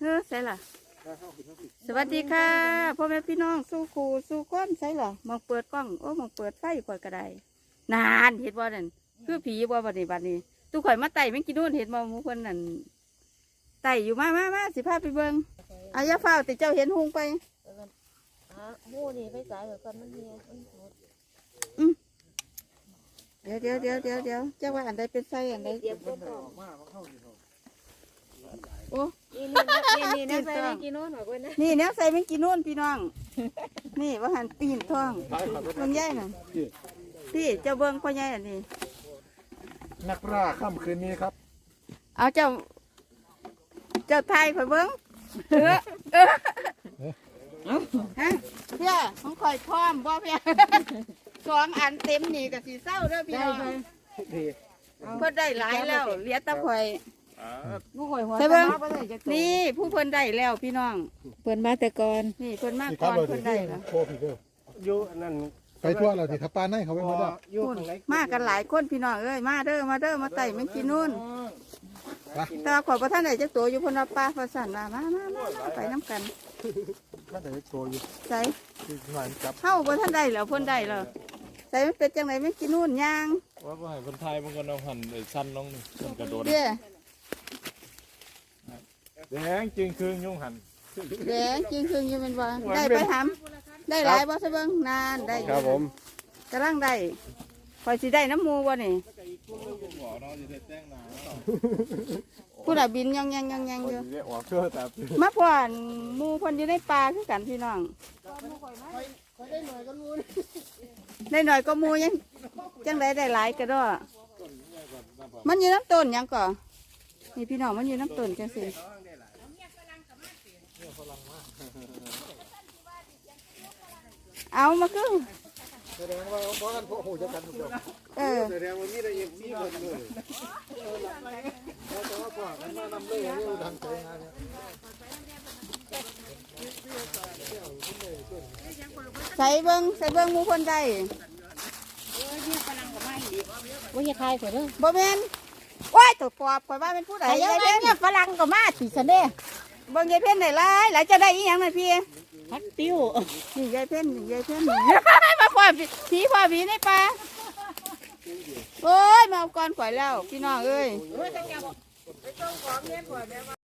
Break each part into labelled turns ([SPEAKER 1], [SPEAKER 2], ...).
[SPEAKER 1] เออใส่ล่ะ สวัสดีค่ะพ่อแม่พี่น้องสู้ครูสู้ก้นใส่เหรอมองเปิดกล้องโอ้มองเปิดไฟก่อยกระไดนานเห็นบ่นั่นคือผีบ่บัดนี้บัดนี้ตู้ข่อยมาไต่ไม่กินนู่นเห็นบ่หมูคนนั่นไต่อยู่มามามาสิพาไปเบิ่งอายาฟ้าวแต่เจ้าเห็นหุงไป
[SPEAKER 2] อะหมูนี่ไปสายแบบกันมันเฮียมันหมด
[SPEAKER 1] เดี๋ยวเดี๋ยวเดี๋ยวเดี๋ยวเดี๋ยวเจ้าว่าอันใดเป็นไส้อันใด
[SPEAKER 2] เดี๋ยวก็ต่อ
[SPEAKER 1] โอ้
[SPEAKER 2] นี่นี่นี่นี่นะใส่ไปกินโน่นหน่อยกว่านะ
[SPEAKER 1] นี่แนวใส่ไม่กินนู่นพี่น้อง นี่ว่าหันปีนท้องเบิ่งใหญ่น่ะพี่เจ้าเบิ่งพ่อใหญ่อันนี้
[SPEAKER 3] นักล่าค่ำคืนนี้ครับ
[SPEAKER 1] เอาเจ้า เจ้าไทยข่อยเบิ้งเออเออฮะเพี่ยของข่อยพร้อมบ่เพี่ยสองอันเต็มนี่กับสีเศร้าเด้อพี่น้องเพิ่นได้หลายแล้วเหลียแตะข่อย
[SPEAKER 2] ลูกหอยหัว
[SPEAKER 1] ใช่เบิ่งนี่ผู้เพิ่นได้แล้วพี่น้อง
[SPEAKER 2] เปิดมาแต่ก่อน
[SPEAKER 1] นี่เพิ่นมา
[SPEAKER 3] นี่ค
[SPEAKER 1] ก่
[SPEAKER 3] รั
[SPEAKER 1] อบน
[SPEAKER 3] เรา
[SPEAKER 1] เพิ่
[SPEAKER 3] จะ
[SPEAKER 1] นได้แล้ว
[SPEAKER 3] โคผีเด้อ
[SPEAKER 4] อยู่นั่น
[SPEAKER 3] ไปทั่วเราที่ทับปลาในเขาไปหมดแล้ว
[SPEAKER 4] อยู่ข้างใน
[SPEAKER 1] มากันหลายคนพี่น้องเอ้ยมาเด้อมาเด้อมาไต่แมงกินนู่น
[SPEAKER 3] ไป
[SPEAKER 1] แต่ว่าข่อยบ่ทันได้จักตัวอยู่เพิ่นว่าป้าว่าสั่นว่ามามามามาไปนํกัน
[SPEAKER 3] มันแต่โชว์อยู่
[SPEAKER 1] ใส่
[SPEAKER 3] ที่หน่อยจับ
[SPEAKER 1] เฮาบ่ทันได้แล้วเพิ่นได้แล้วใส่มันเป็นจังไดแมงกินนู่นย่าง
[SPEAKER 5] ว่าบ่ให้คนไทยมันก็น้องหันไอ้สั้นน้องนี่มันกระโดด
[SPEAKER 1] เด้อ
[SPEAKER 5] แดงจริงคือยุ่งหัน
[SPEAKER 1] แดงจริงคือยังเป็นบ่ได้ไปหำได้หลายบ่ซะเบิ่งนานได้อยู่
[SPEAKER 4] ครับผม
[SPEAKER 1] กำลังได้คอยสิได้น้ำหมูบ่นี่
[SPEAKER 5] หัวเนาะจะได้แต่งหน้า
[SPEAKER 1] ผู้น่ะบินยังยังยังยังอยู่
[SPEAKER 5] เรียกว่าเพื่อแต่
[SPEAKER 1] มาพ่อนหมูเพิ่นอยู่ในป่าคือกันพี่น้องได้หน่อยก็หมูยังจังไดได้หลายก็ดอมันอยู่น้ำต้นหยังก่อนี่พี่น้องมันอยู่น้ำต้นจังสิ เอามาคือ
[SPEAKER 3] แสดงว่าเพราะกันพวกหูจะกันทุกคน
[SPEAKER 1] เออ
[SPEAKER 3] แสดงว่ามีได้เอฟซีคนเลยแล้วแต่ว่าพวกกันมานำเลยนี่ทางใจงานเนี่ย
[SPEAKER 1] ใส่เบิ้งใส่เบิ้งหมูคนใด
[SPEAKER 2] ว่าอย่าคายก่อนเด้อ
[SPEAKER 1] บ่แม่นว้ายตัวปอบข่อยว่าเป็นผู้ใด
[SPEAKER 2] แต่ยัง
[SPEAKER 1] ยาย
[SPEAKER 2] ไง
[SPEAKER 1] เพ่น
[SPEAKER 2] เนี่ยฝรั่งก็มาถีสันเด้
[SPEAKER 1] เบิ่งยายเพ่นได้หลายหลายจะได้อีหยังน่ะพี่
[SPEAKER 2] พักติ้ว
[SPEAKER 1] นี่ยายเพ่นนี่ยายเพ่นนี่ มาพ่อผีพ่อผีในป่าโอ้ยมาเอาก่อนข่อยแล้ว พี่น้องเอ้ย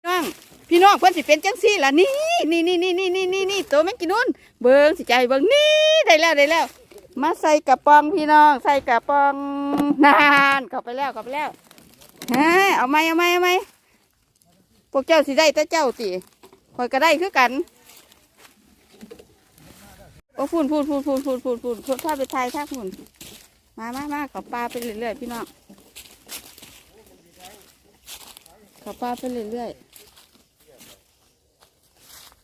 [SPEAKER 1] น้องพี่น้องเพิ่นสิเป็นจังซี่ล่ะนี่นี่นี่นี่นี่นี่นี่นี่ตัวแม่งกินนู่นเบิ่งสิใจเบิ่งนี่ได้แล้วได้แล้ว มาใส่กระป๋องพี่น้อง ใส่กระป๋องนานเข้าไปแล้วเข้าไปแล้วฮะเอาไหมเอาไหมเอาไหม พวกเจ้าสิได้แต่เจ้าสิคอยก็ได้คือกันโอ้ฝุ่นฝุ่นฝุ่นฝุ่นฝุ่นฝุ่นฝุ่นฝุ่นถ้าไปไทยถ้าฝุ่นมามามาขับปลาไปเรื่อยๆพี่น้องขับปลาไปเรื่อย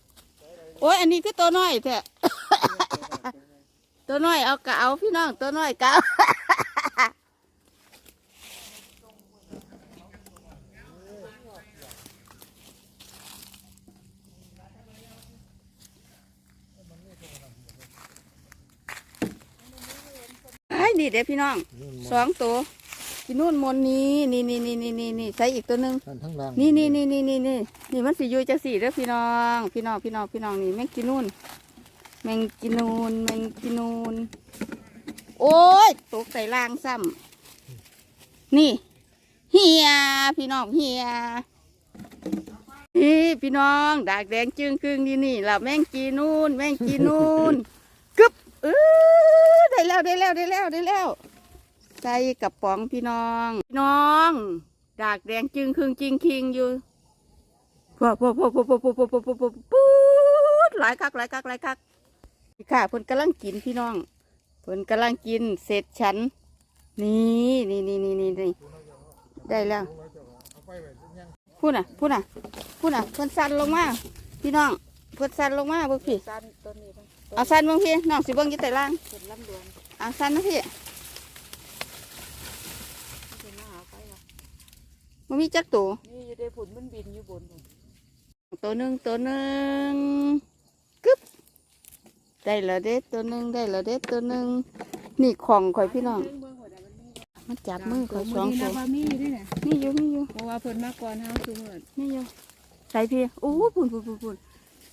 [SPEAKER 1] ๆโอ้ยอันนี้คือตัวน้อยแท้ตัวน้อยเอากะเอาพี่น้องตัวน้อยกะ เอาไอ้นี่เด็พี่น้องสองตัวพี่นู่นมนนี้นี่นี่นี่นี่นี่นี่ใส่อีกตัวหนึ่ง
[SPEAKER 3] ท่านทั้งล่าง
[SPEAKER 1] นี่นี่นี่นี่นี่นี่นี่มันสิอยู่จะสี่เด้อพี่น้อง พี่น้องพี่น้องพี่น้องนี่แมงกินนู่นแมงกินนูนแมงกินนูนโอ้ยตกใส่ล่างซ้ำนี่เฮียพี่น้องเฮียนี่พี่น้องดากแดงจึงครึ่งนี่นี่ละแมงกีนูนแมงกีนูนกึบ เออได้แล้วได้แล้วได้แล้วได้แล้ว ใส่กระป๋องพี่น้อง พี่น้อง ดากแดงจึงครึ่งจริงคิงอยู่ปุ๊บปุ๊บปุ๊บปุ๊บปุ๊บปุ๊บปุ๊บปุ๊บปุ๊บปุ๊บหลายคักหลายคักหลายคักพี่ค่ะเพิ่นกำลังกินพี่น้องเพิ่นกำลังกินเสร็จฉัน นี่นี่นี่นี่นี่นี่ได้แล้วพูดน่ะพูดน่ะพูดน่ะเพิ่นสั่นลงมาพี่น้องเพิ่นสั่นลงมาเบิ่งพี่
[SPEAKER 2] สันต้นนี้
[SPEAKER 1] เอาสั่นเบิ่งพี่น้องสิเบิ่งอยู่แต่ล่าง
[SPEAKER 2] เป็นลำดวน
[SPEAKER 1] เอาสั่นนะพี่
[SPEAKER 2] เป็นมาหาไปว่ะ
[SPEAKER 1] มันมีจักตัว
[SPEAKER 2] นี่อยู่ในผุนมันบินอยู่บนพุ่น
[SPEAKER 1] ตัวหนึ่งตัวหนึ่งกึบได้แล้วเด็ดตัวหนึ่งได้แล้วเด็ดตัวหนึ่งนี่ของข่อยพี่น้องมันจับมือข่อยสองตัว
[SPEAKER 2] ว่ามีด้วยเนี่ย
[SPEAKER 1] นี่อยู่นี่อยู่
[SPEAKER 2] เพราะว่าเพิ่นมาก่อนเฮาคือเมื่อ
[SPEAKER 1] นี่อยู่ใส่พี่โอ้พุ่นพุ่นพุ่นพุ่น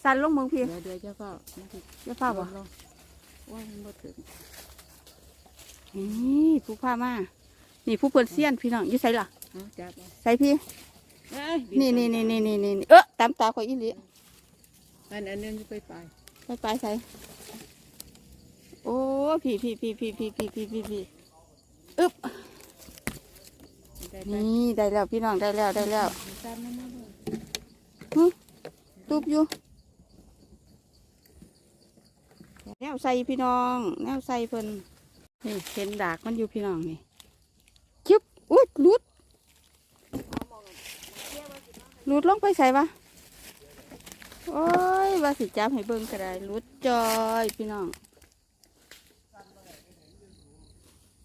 [SPEAKER 1] สั่นลงเมืองพี่
[SPEAKER 2] เดี๋ยวเดี๋ยวเจ้าเฝ้ามันสิ
[SPEAKER 1] จะเฝ้าบ่
[SPEAKER 2] ลงว่ามันบ่ถึง
[SPEAKER 1] นี่ผู้พามา นี่ผู้เพิ่นเซียนพี่น้องอยู่ใส่ล่ะ
[SPEAKER 2] เอาจับเอา
[SPEAKER 1] ใส่พี่
[SPEAKER 2] เอ้ย
[SPEAKER 1] นี่นี่นี่นี่นี่นี่เออตามตาข่อยอีหลี
[SPEAKER 2] อันอันนึงไปไป
[SPEAKER 1] ไปไปใส่ โอ้พี่พี่พี่พี่พี่พี่พี่พี่พี่อึ๊บ
[SPEAKER 2] ได้ได้
[SPEAKER 1] นี่ได้แล้วพี่น้องได้แล้วได้แล้ว
[SPEAKER 2] ตามนั้นนะลูก
[SPEAKER 1] ตุบอยู่ แนวใส่พี่น้อง แนวใส่เพิ่นนี่เห็นดากมันอยู่พี่น้องนี่จึ๊บอุ้ยหลุดหลุดลงไปใส่ปะโอ้ยว่าสิจับให้เบิ่งก็ได้หลุดจอยพี่น้อง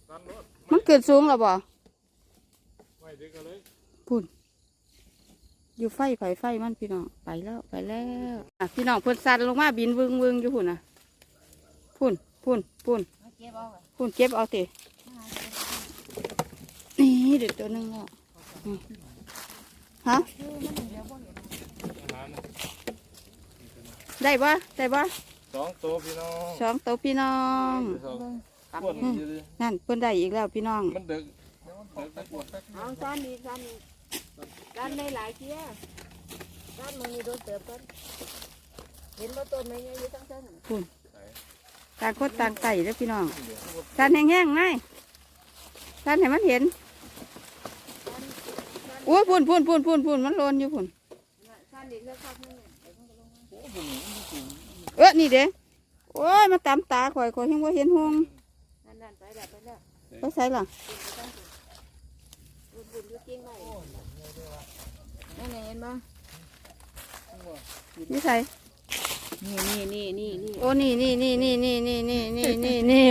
[SPEAKER 5] ตันรถ
[SPEAKER 1] มันเกิดสูงหรอบ่
[SPEAKER 5] ไม่ดึกกันเลย
[SPEAKER 1] อยู่ไฟไฟไฟมันพี่น้องไปแล้วไปแล้วอะพี่น้องเพ่นสั่นลงมาบินวึงวึงอยู่พุ่นน่ะ พุ่นพุ่นพุ่น
[SPEAKER 2] เอาเก็บเอาไว้
[SPEAKER 1] พุ่นเก็บเอาตินี่เด็ดตัวหนึงแล้วนี่ฮะ
[SPEAKER 2] คือมันเดี๋ยวบ่เห็น
[SPEAKER 5] อาหาร
[SPEAKER 1] ได้ปะได้ปะ
[SPEAKER 5] สองตัวพี่น้อง
[SPEAKER 1] สองตัวพี่น้อง
[SPEAKER 5] สอง
[SPEAKER 2] กลับ
[SPEAKER 5] ปวด
[SPEAKER 2] เห็น
[SPEAKER 5] อยู่ดิ
[SPEAKER 1] นั่นเพิ่นได้อีกแล้วพี่น้อง
[SPEAKER 5] มันดึกดึกไปปวด
[SPEAKER 2] เอาซ้อนอีกซ้อนอีกด้านในหลายเที่ยด้านมึงนี่โดนเติบต้นเห็นบ่ต้นไหมเนี่ยอยู่ทั้งเส้น
[SPEAKER 1] ต่างคนต่างไต่แล้วพี่น้องสันแห้งๆง่ายสันให้มันเห็นโอ้ยพุ่นพุ่นพุ่นพุ่นพุ่นมันโลนอยู่พุ่น
[SPEAKER 2] เอ
[SPEAKER 1] อนี่เด้โอ้ยมาตามตาข่อยข่อยยังว่าเห็นหง
[SPEAKER 2] นั่นนั่นไปแล้วไปแล้ว
[SPEAKER 1] ไปใส่ ล่ะ
[SPEAKER 2] บุญบุญอยู่จริงไหมนั่นไงเห็นบ่
[SPEAKER 1] นี่ใส่
[SPEAKER 2] นี่นี่นี่นี่นี่
[SPEAKER 1] โอ้นี่นี่นี่นี่นี่นี่นี่นี่นี่นี่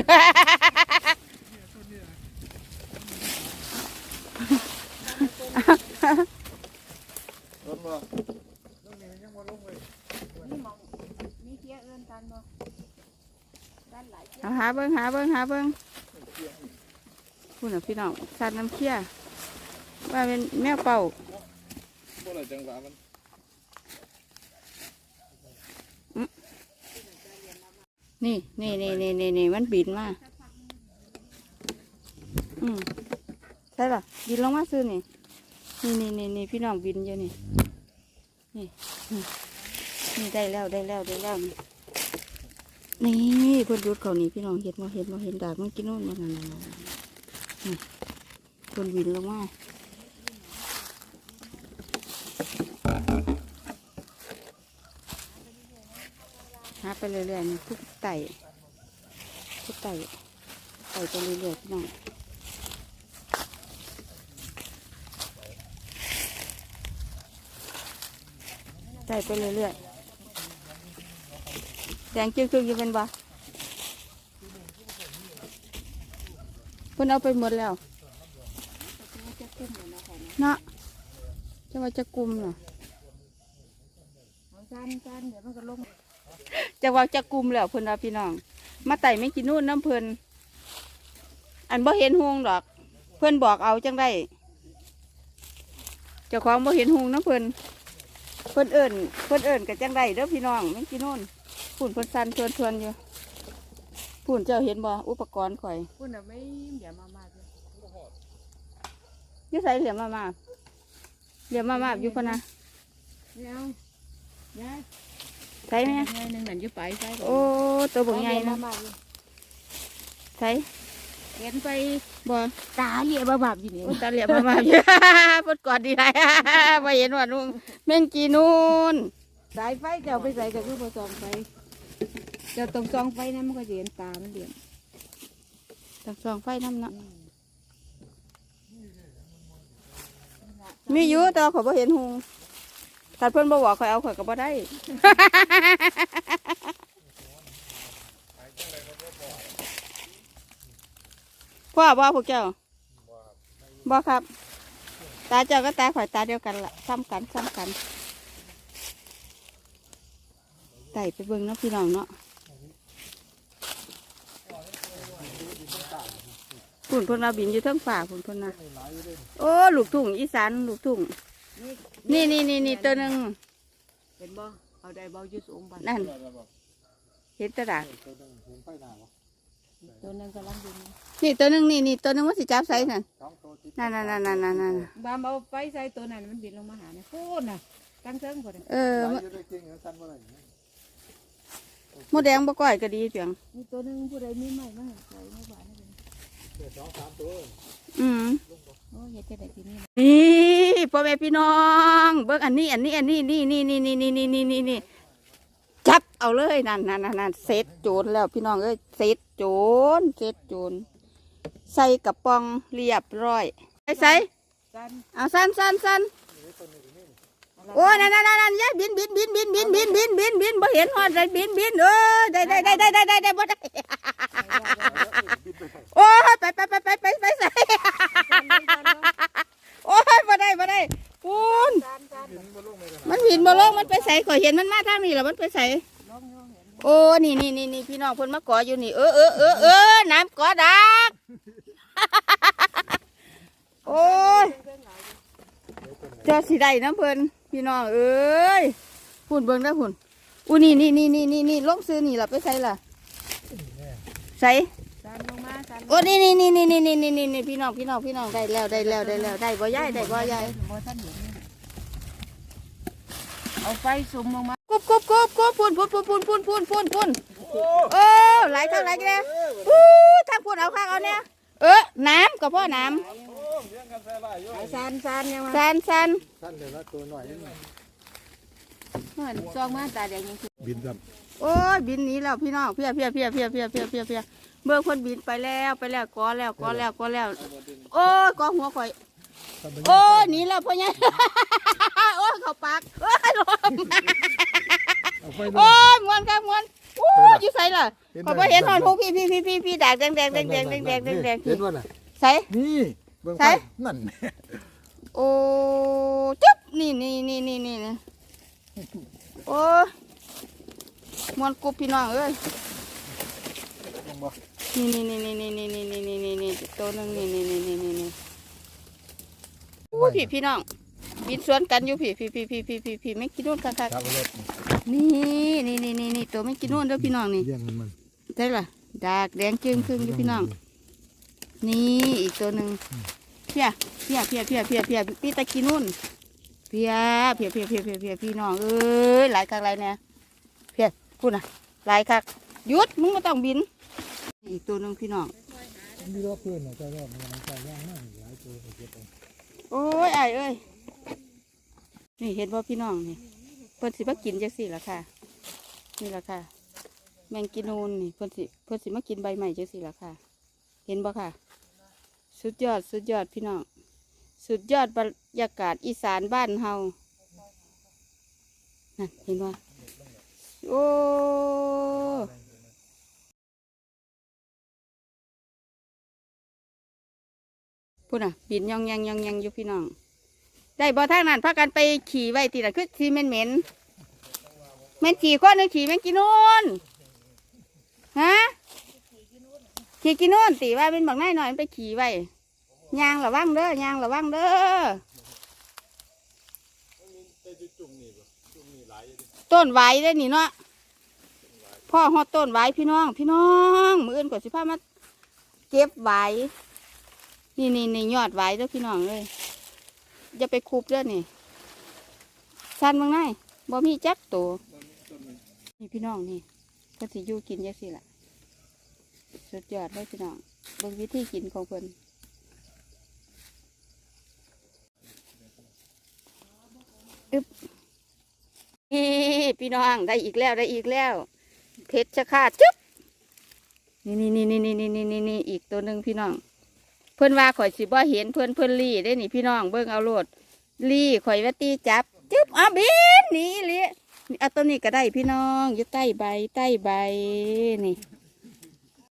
[SPEAKER 5] รถมา
[SPEAKER 2] นี่มองนี่เที่ยเอิ้นกันบ่ด้านหลายเที่ย
[SPEAKER 1] เอาหาเบิ้งหาเบิ้งหาเบิ้งพูดน่ะพี่น้องสัตว์น้ำเคี้ยว่าเป็นแมวเป่า
[SPEAKER 5] พวกอะไรจังหวะมัน
[SPEAKER 1] นี่นี่นี่นี่นี่นี่มันบินมาอืมใช่ป่ะบินลงมาซื้อนี่นี่นี่นี่นี่พี่น้องบินอยู่นี่นี่นี่ได้แล้วได้แล้วได้แล้วนี่นี่เพิ่นดูดเขานี่พี่น้องเห็นมาเห็นมาเห็นดากมันกินโน่นมานั่นนั่นนั่นนี่เพิ่นบินลงมา หาไปเรื่อยๆนี่ทุกไต่ทุกไต่ไต่ไปเรื่อยๆพี่น้องใส่ไปเรื่อยๆแดงจึ้งๆอยู่เป็นบ่เพิ่นเอาไปหมดแล้วเนาะจะว่าจะกลุ่มเหรอ
[SPEAKER 2] เอานซ้อนเดี๋ยวมันก็ลง
[SPEAKER 1] จะว่าจะกลุ่มแล้วเพิ่นเอาพี่น้อง มาไต่ไม่กินนู่นน้ำเพิ่นอันบ่เห็นหงดอก เพิ่นบอกเอาจังได้เจ้าของบ่เห็นหงน้ำเพิ่นเพิ่นเอิ้นเพิ่นเอิ้นกับจังได้เด้อพี่น้องไม่กินนู่นพุ่นเพิ่นสั่นชวนชวนๆอยู่พุ่นเจ้าเห็นบ่อุปกรณ์ข่อย
[SPEAKER 2] คุณน่ะไม่เดี๋ยวมามาเลย
[SPEAKER 1] อยี่ใส่เหลี่ยมมามาเหลี่ยมมามาอยู่พะนะ
[SPEAKER 2] เดี๋ยวเดี๋ยว
[SPEAKER 1] ใส่ไหม
[SPEAKER 2] ไงหนึ่งนั่นอยู่ไปใช่
[SPEAKER 1] โอ้ตัวบกใหญ่
[SPEAKER 2] มา
[SPEAKER 1] นะ
[SPEAKER 2] มาอยู่
[SPEAKER 1] ใส่
[SPEAKER 2] เห็นไป
[SPEAKER 1] บ่
[SPEAKER 2] ตาเหลี่ยบาบาบอยู่นี่
[SPEAKER 1] โอ้ตาเหลี่ยมมามาอยู่พดกอดดีไรไปเห็นว่านุ่งแม่งกีนูน
[SPEAKER 2] สายไฟเจ้าไปใส่ก็คือพอส่องไฟเจ้าต้องส่องไฟนะมันก็จะเห็นตามันเดียน
[SPEAKER 1] ตักส่องไฟน้ำเนาะมีอยู่แต่ว่าข่อยบ่เห็นหง ถ้าเพิ่อนบ่บอกข่อยเอาข่อยก็บ่ได้ พ่อบ่พวกเจ้าบ่ครับ ตาเจ้าก็ตาข่อยตาเดียวกันละซ้ำกันซ้ำกันไต่ไปเบิ่งเนาะพี่น้องเนาะพุ่นเพนเอาบินอยู่ทั้งฝ่าพุ่นเพนนะโอ้ลูกทุ่งอีสานลูกทุ่ง นี่นี่นี่นี่ตัวหนึ่ง
[SPEAKER 2] เห็นบ่เอาได้บ่อยืดสูงไป
[SPEAKER 1] นั่นเห็นแตะดาก
[SPEAKER 3] ตัวนึงเห็นไฟหนาว
[SPEAKER 2] ตัวนึงกำลังดูนี่
[SPEAKER 1] นี่ตัวหนึงนี่นี่ตัวหนึงว่าสิจับใส่นั่น
[SPEAKER 3] สองตัวติด
[SPEAKER 1] นั่นนั่นนั่นนั่นนั่นนั่น
[SPEAKER 2] บามเอาไฟใส่ตัวนั้นมันบินลงมาหาเนี่ยโคตรน่ะตั้งเทิงพอดี
[SPEAKER 1] เออ
[SPEAKER 3] เออ
[SPEAKER 1] ม
[SPEAKER 3] จะได้จริงเหรอสั้นเมื่อไหร่
[SPEAKER 1] มดแดงบ่ก้อยก็ดีเพียง
[SPEAKER 2] มีตัวนึงผู้ใดมีใหม่มาให้ใส่ไม่บาดให้เป็น
[SPEAKER 3] เดี๋ยวสองสามตัว
[SPEAKER 1] อืม
[SPEAKER 2] โอ้ยเฮ็ดจะได้กินนี่
[SPEAKER 1] นี่พ่อแม่พี่น้อง เบิ่งอันนี้ อันนี้ อันนี้ นี่นี่นี่นี่นี่นี่นี่นี่นี่จับเอาเลยนั่นนั่นนั่นนั่นเสร็จโจรแล้วพี่น้องเอ้ยเสร็จโจรเสร็จโจรใส่กระป๋องเรียบร้อยใส่ใส่
[SPEAKER 2] กัน
[SPEAKER 1] เอาสั้นสั้นสั้น โอ้ยนั่นนั่นนั่นยายบินบินบินบินบินบินบินบินบินบ่เห็นหอดเลยบินบินเออได้ได้ได้ได้ได้ได้ได้บ่ได้โอ้ยไปไปไปไปไปไปใส่โอ้ยบ่ได้บ่ได้ปูนมันบินบ่ลงมันไปใส่ข่อยเห็นมันมาทางนี้แล้วมันไปใส่โอ้นี่นี่นี่นี่พี่น้องเพิ่นมาเกาะอยู่นี่เออเออเออเออน้ำเกาะดักโอ้ยเจ้าสิได้น้ำเพิ่น พี่น้องเอ้ยหุ่นเบิ่งได้อหุ่นอู้นี่นี่นี่นี่นี่นี่ลงซื้อนี่ล่ะไปใส่ล่ะใส่
[SPEAKER 2] สันลงมาสัน
[SPEAKER 1] โอ้นี่นี่นี่นี่นี่นี่นี่นี่นี่พี่น้องพี่น้องพี่น้องได้แล้วได้แล้วได้แล้วได้บ่ยายได้บ่ยาย
[SPEAKER 2] บ่ทันเห็นนี่เอาไฟสุมลงมา
[SPEAKER 1] กุบกุบกุบกุบพุ่นพุ่นพุ่นพุ่นพุ่นพุ่นพุ่นพุ่นเออไหลทางไหลกันเนี่ยอู้ทางพุ่นเอาข้างเอาเนี่ยเออน้ำกับพ่อน้
[SPEAKER 2] เอาสันสันยังำมา
[SPEAKER 1] สันสัน
[SPEAKER 3] สั้นเลยว่าตัวหน่อย
[SPEAKER 2] ซองมาตาแดงยัง
[SPEAKER 3] บินแบบ
[SPEAKER 1] โอ้ยบินหนีแล้วพี่น้องเพียเพียเพียเพียเพียเพียเพียเพียเมื่อคนบินไปแล้วไปแล้วกอแล้วกอแล้วกอแล้ว โอ้ยกอหัวข่อยโอ้ยหนีแล้วพ่อใหญ่ โอ้ยเขาปากโอ้ยลม
[SPEAKER 3] เอาไฟล
[SPEAKER 1] โอ้
[SPEAKER 3] ง
[SPEAKER 1] ยมวนครับมวนโอ้ยอยู่ใส่ล่ะขอยบ่เห็นหอนพวกพี่พี่พี่พี่พี่แดงแดงแดงแดงแดงแดงแดงแดงแดง
[SPEAKER 3] เห็นว่าน่ะ
[SPEAKER 1] ใส่
[SPEAKER 3] นี่ เบิ่ง
[SPEAKER 1] ใช่
[SPEAKER 3] ไฟนั่น
[SPEAKER 1] โอ้จุ๊บนี่นี่นี่นี่นี่นี่โอ้ยมวนกรุบพี่น้องเอ้ย
[SPEAKER 3] ลงบ่
[SPEAKER 1] นี่นี่นี่นี่นี่นี่นี่นี่นี่นี่ตัวหนึงนี่นี่นี่นี่นี่นี่โอ้ยพี่พี่น้องบินสวนกันอยู่พี่พี่พี่พี่พี่พี่พี่ไม่กินนู่นคัก
[SPEAKER 3] จับไปเลย
[SPEAKER 1] ๆนี่นี่นี่นี่นี่ตัวไม่กินนู่นเด้อพี่น้องนี่
[SPEAKER 3] เยี่ยงมัน
[SPEAKER 1] ได้ล่ะดากแดงจึงครึ่งอยู่พี่น้อง นี่อีกตัวหนึ่งเพียเพียเพียเพียเพียเพียพี่ตะกี้นู่น เพียเพียเพียเพียเพียเพียพี่น้องเอ้ยหลายคักหลายเนี่ยเพียพูดนะหลายคักหยุดมึงไม่ต้องบิน อีกตัวหนึ่งพี่น้อง
[SPEAKER 3] มีรอบเพื่อนน่ะใจรอบมันใจย่างมากหลายตัวเก็บเอา
[SPEAKER 1] โอ้ยไอ้เอ้ยนี่เห็นว่าพี่น้องนี่เพิ่นสิมากินจังสี่ละค่ะ นี่ละค่ะ แมงกินูนนี่เพิ่นสิเพิ่นสิมากินใบใหม่จังสี่ละค่ะ เห็นบ่ค่ะ สุดยอดสุดยอดพี่น้อง สุดยอดบรรยากาศอีสานบ้านเฮานั่นเห็นบ่โอ้พูดน่ะ บินยองยังยองยังอยู่พี่น้อง ได้บ่ทางนั้นพากันไปขี่ไว้ตีละคือสีเหม็นเหม็นๆแม่นขี่ก้อนหรือขี่แม่งกินนู่นฮะ ขี่กินนู่นตีว่าเป็นบักนายหน่อยมันไปขี่ไว้ยางระวังเด้อยางระวังเด้อต้นไว้เด้อนี่เนาะพ่อฮอดต้นไว้พี่น้อง พี่น้องมืออื่นกว่าสิพามาเก็บไว้นี่นี่นี่ยอดไว้เด้อพี่น้องเลยอย่าไปคุบเด้อนี่สันบางนายบ่มีจักตัวนี่พี่น้องนี่เพิ่นสิอยู่กินจังซี่ล่ะ สุดยอดเลยพี่น้องเบิ่งวิธีกินของเพิ่นอึบนี่พี่น้องได้อีกแล้วได้อีกแล้ว เพชรชะคาจึ๊บนี่นี่นี่นี่นี่นี่นี่นี่นี่อีกตัวหนึ่งพี่น้อง เพิ่อนว่าข่อยสิบ่เห็นเพิ่อนเพิ่อนลี่ได้นี่พี่น้องเบิ่งเอาโลดลี่ข่อยว่าตีจับจึ๊บอะบินหนี่เลยเอาตัวนี้ก็ได้พี่น้องอยู่ใต้ใบใต้ใบนี่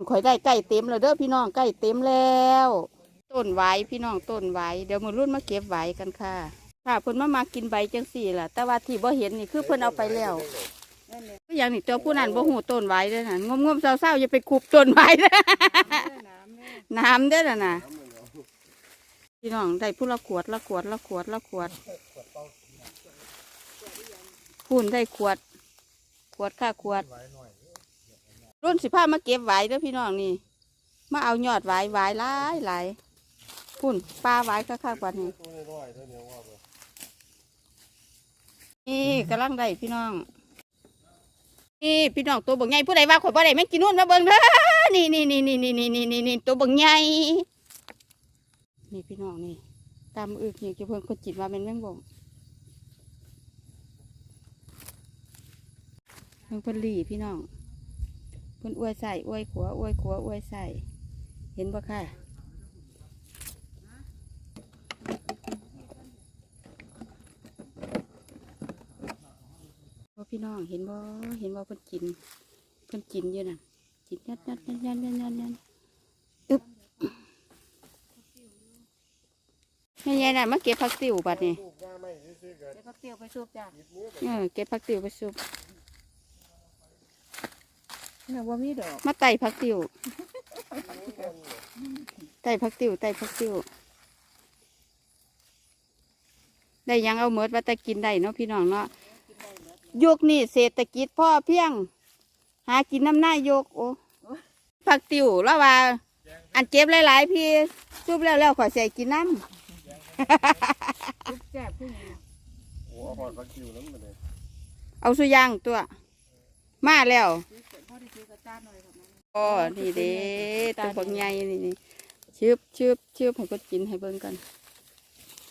[SPEAKER 1] ข่อยได้ใกล้เต็มแล้วเด้อพี่น้องใกล้เต็มแล้ว ต้นไว้พี่น้องต้นไว้เดี๋ยวมือรุ่นมาเก็บไว้กันค่ะ ค่ะเพิ่นมามากินใบจังสี่ล่ะ แต่ว่าที่บ่เห็นนี่คือเพิ่นเอาไปแล้วก็อย่างนี้ตัวผู้นั้นบ่หูต้นไว้เด้อน่ะงมงมๆเศร้าๆอย่าไปคุบต้นไว้เด้อน้ำเด้อน่ะนะพี่น้องได้ผู้ละขวดละขวดละขวดละขวดพุ่นได้ขวด ขวดค่าขวด รุ่นสิพามาเก็บไว้เด้อพี่น้องนี่ มาเอายอดไว้ไว้หลายหลายพุ่นปลาไว้ค่าๆกว่านี้
[SPEAKER 3] ตัวน้อยๆเท่านี้ว่าบ่
[SPEAKER 1] นี่กำลังได้พี่น้อง นี่พี่น้องตัวบักใหญ่ผู้ใดว่าข่อยบ่ได้แม่งกินนู่นมาเบิ่งเด้อนี่นี่นี่นี่นี่นี่นี่นี่นี่ตัวบักใหญ่นี่พี่น้องนี่ตามอึกนี่จะเพิ่นคนจิตว่าเป็นแม่งบ่งเพิ่นเพิ่นหลีพี่น้อง พิ่นอวยใส่อวยขัวอวยขัวอวยใส่เห็นบ่ค่ะว่าพี่น้องเห็นบ่เห็นว่าเพิ่นกินเพิ่นกินอยู่น่ะกินยัดยัดยัดยัดยัดยัดยัดอึ๊บแม่ยายน่ะมาเก็บผักติ๋วบัดนี้
[SPEAKER 3] ลูกว่าไม่ซื้อๆก็
[SPEAKER 2] เดี๋ยวพักเตียวไปซุปจ้ะ
[SPEAKER 3] หยิบมือไป
[SPEAKER 1] เออเก็บผักติ๋วไปซุป
[SPEAKER 2] เนี่ยว่ามีดอก
[SPEAKER 1] มาไต่ผักติ๋วไต่ผักติ๋วไต่ผักติ๋วได้หยังเอาเมิดว่าแต่กินได้เนาะพี่น้องเนาะยุคนี้เศรษฐกิจพ่อเพียง หากินน้ำหน้ายกโอ้ผักติ๋วแล้วว่า อันเจ็บหลายๆ พี่ซุปแล้วแล้วขอยใส่กินน้
[SPEAKER 2] ซุปแซ่บขึ้นอยู่
[SPEAKER 3] โอ้เอาหอดฟักคิวนั้นมาเลยำ
[SPEAKER 1] เอาสุย่างตัว มาแล้ว
[SPEAKER 2] ซื้อเสร็จพ่อได้ซื้อกระจ้าหน่อยครับนะ
[SPEAKER 1] อ๋อนี่เด้ตัวบักใหญ่นี่นี่ชืบชืบชืบผมก็กินให้เบิ่งกัน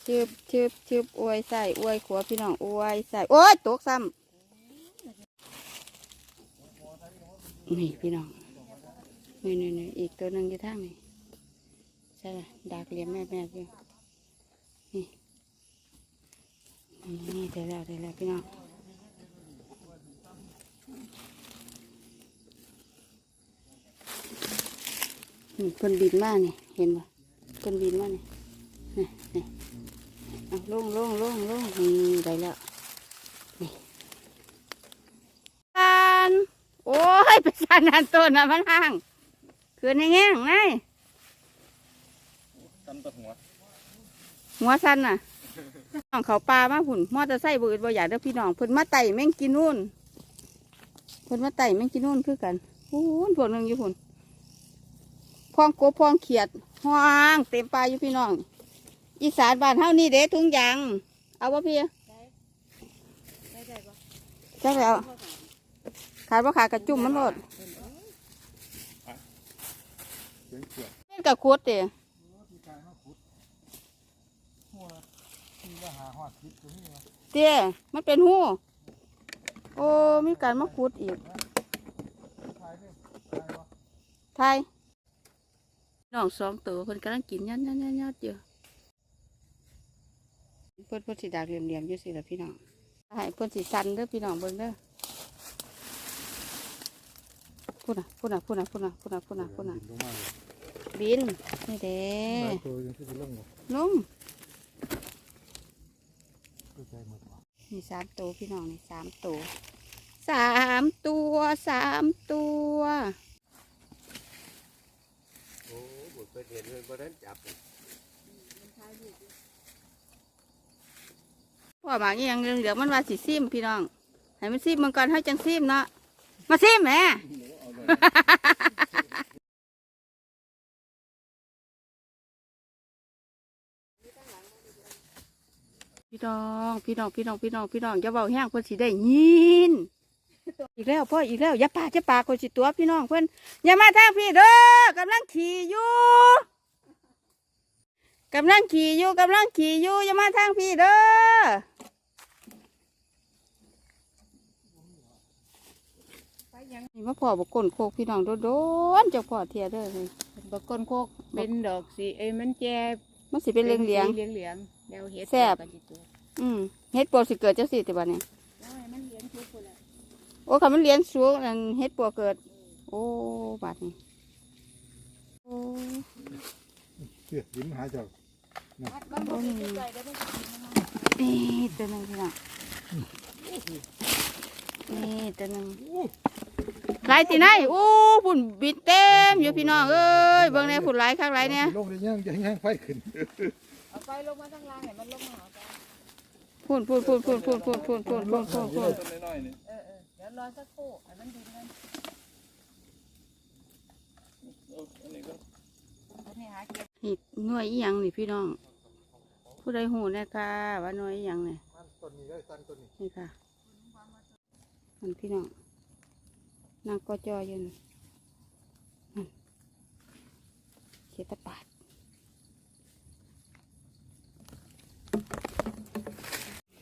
[SPEAKER 1] ชืบชืบชืบอวยใส่อวยขัวพี่น้องอวยใส่โอ้ยตกซ้ำนี่พี่น้องนี่นี่นี่อีกตัวหนึ่งอยู่ทางนี่ใช่ละดากเหลี่ยมแม่แม่อยู่นี่นี่ได้แล้วได้แล้วพี่น้อง นี่เพิ่นบินมานี่เห็นปะเพิ่นบินมานี่นี่นี่เอาลงลงลงลงนี่ได้แล้วนี่สานโอ้ยไปสานนันต้นนะมันห่างคืนแห้งๆไง
[SPEAKER 3] กันตะหัว
[SPEAKER 1] หัวสันน่ะน้องเขาปลามาหุ่นมอเตอร์ไซค์บืดบ่อยากเด้อพี่น้องเพิ่นมาไต่แม่งกินนู่นเพิ่นมาไต่แม่งกินนู่นคือกันหุ่นพวกหนึงอยู่หุ่น พองโกบพองเขียดห้างเต็มปลาอยู่พี่น้อง อีสานบ้านเฮานี่เด้ทุงยางเอาบ่พี่
[SPEAKER 2] ได้ได้ปะ
[SPEAKER 1] จักแล้วขาดบ่ขาดกระจุ่มมันโลด
[SPEAKER 3] เป็
[SPEAKER 1] นกระคุดเด้
[SPEAKER 3] ที่การมาขุดหัวดคิดตรงนี้วะ
[SPEAKER 1] เด้มันเป็นหูโอ้มีการมาขุดอีกไทย น้องสองตัวเพิ่นกำลังกินยัดยัดยัดยัดอยู่เพิ่นเพิ่นสิดากเหลี่ยมๆอยู่สิล่ะพี่น้องให้เพิ่นสิสั่นเด้อพี่น้องเบิ่งเด้อพูดน่ะพูดน่ะพูดน่ะพูดน่ะพูดน่ะพูดน่ะพูดน่ะ
[SPEAKER 3] ลงมาเลย
[SPEAKER 1] บินนี่เด้
[SPEAKER 3] หลายตัวยังที่จะลงบ่
[SPEAKER 1] ลง
[SPEAKER 3] ตัวใจหมดว่ะ
[SPEAKER 1] นี่สามตัวพี่น้องนี่สามตัวสามตัวสามตัว
[SPEAKER 3] โอ้บทไปเห็นเลยบ่ได้จับ
[SPEAKER 1] พ่อหมากอีหยังเหลือมันว่าสิซิมพี่น้องให้มันซิมมันก่อนให้จังซิมเนาะมาซิมแหม พี่น้อง พี่น้อง พี่น้อง พี่น้อง พี่น้องอย่าเบาแห้งเพิ่นสิได้ยิน อีกแล้วพ่ออีกแล้วอย่าปากอย่าปากคนสิตัวพี่น้องเพิ่นอย่ามาทางพี่เด้อกำลังขี่อยู่กำลังขี่อยู่กำลังขี่อยู่อย่ามาทางพี่เด้อนี่มาพ่อบอกก้นโคกพี่น้องโดนๆเจ้าพ่อเทียเด้อนี่
[SPEAKER 2] บกก้นโคกเป็นดอกสีเอ้ยมันแจ่
[SPEAKER 1] มันสิเป็นเหลียง
[SPEAKER 2] เหลียงเหลียงแนวเห็ด
[SPEAKER 1] แซ่บ
[SPEAKER 2] กันจิตัว
[SPEAKER 1] ๆอืมเฮ็ดปวกสิเกิดจังสี่ติบัดนี้
[SPEAKER 2] โอ้ยมันเหลียงทุกคนละ
[SPEAKER 1] โอ้คันมันเลี้ยงสูงนั่นเฮ็ดปวกเกิด โอ้บาดนี้โอ้
[SPEAKER 3] เสียยิ้มหาเจ้า
[SPEAKER 2] มันบ่มีใจได้ไม่กินมัน
[SPEAKER 1] นี่ตัวหนึงพี่น้องนี่ตัวหนึงหลายตีไหนโอ้ฝุ่นบิดเต็มอยู่พี่น้องเอ้ยเบิ่งแน่ฝุ่นหลายข้างหลายเนี่ย
[SPEAKER 3] ลงได้ยังจะแห้งไฟขึ้น
[SPEAKER 2] เอาไฟลงมาข้างล่างให้มันลงมาหากัน
[SPEAKER 1] ฝพูนพูนพูนพูนพูนพูนพูนพูนพูนพูนพูน
[SPEAKER 5] ต้นน้อยๆนี่
[SPEAKER 2] เออเออเดี๋ยว รอสักครู่ให้มันดินกัน
[SPEAKER 5] เอาอันนี้ก็
[SPEAKER 2] อันนี้หาเก็บ
[SPEAKER 1] นี่หน่วยอีหยังนี่พี่น้อง ผู้ใดหูเนะคะว่าหน่วยอีหยังเนี่ย
[SPEAKER 3] มันต้นนี้ได้ตั้งต้นนี้
[SPEAKER 1] นี่ค่ะมันพี่น้องนางก็จออยู่นี่นั่นเขตปาด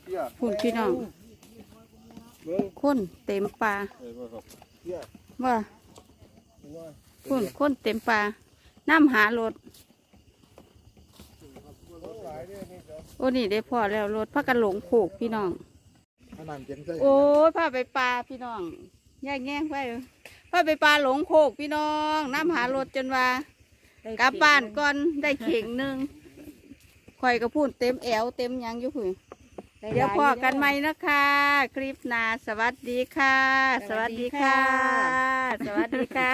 [SPEAKER 3] เตี้ย
[SPEAKER 1] พูนพี่น้อง
[SPEAKER 3] เบิ้ง
[SPEAKER 1] คนเต็มปลา
[SPEAKER 5] เออบ่ครับ
[SPEAKER 3] เตี้ย
[SPEAKER 1] ว่า
[SPEAKER 3] ว่า
[SPEAKER 1] พูนคนเต็มปลาน้ำหารถ
[SPEAKER 3] หลายเนี่ยนี่ครับ
[SPEAKER 1] โอ้นี่ได้พอแล้วรถพักกันหลงโขกพี่น้อง
[SPEAKER 3] ขนาดเจียงใส่
[SPEAKER 1] โอ้ยพาไปปลาพี่น้องแย่งแง่งไปพาไปปลาหลงโขกพี่น้อง น้ำหารถจนว่ากลับบ้านก่อนได้เข่งหนึ่งข่อยก็พูดเต็มแอวเต็มหยังอยู่ผุย เดี๋ยวพอกันไหมนะคะ คลิปหน้าสวัสดีค่ะ สวัสดีค่ะ สวัสดีค่ะ